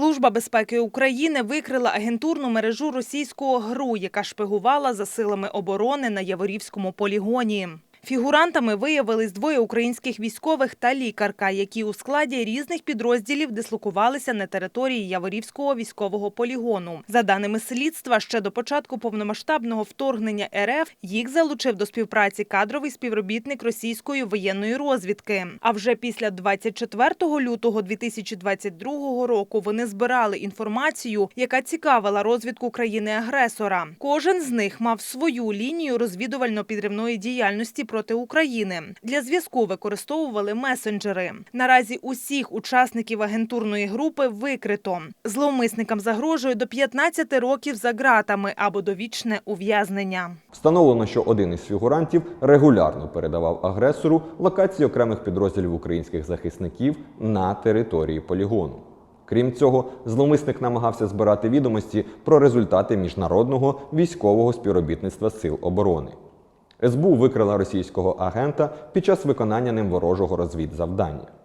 Служба безпеки України викрила агентурну мережу російського ГРУ, яка шпигувала за силами оборони на Яворівському полігоні. Фігурантами виявились двоє українських військових та лікарка, які у складі різних підрозділів дислокувалися на території Яворівського військового полігону. За даними слідства, ще до початку повномасштабного вторгнення РФ їх залучив до співпраці кадровий співробітник російської воєнної розвідки. А вже після 24 лютого 2022 року вони збирали інформацію, яка цікавила розвідку країни-агресора. Кожен з них мав свою лінію розвідувально-підривної діяльності проти України. Для зв'язку використовували месенджери. Наразі усіх учасників агентурної групи викрито. Зловмисникам загрожує до 15 років за ґратами або довічне ув'язнення. Встановлено, що один із фігурантів регулярно передавав агресору локації окремих підрозділів українських захисників на території полігону. Крім цього, зловмисник намагався збирати відомості про результати міжнародного військового співробітництва сил оборони. СБУ викрила російського агента під час виконання ним ворожого розвідзавдання.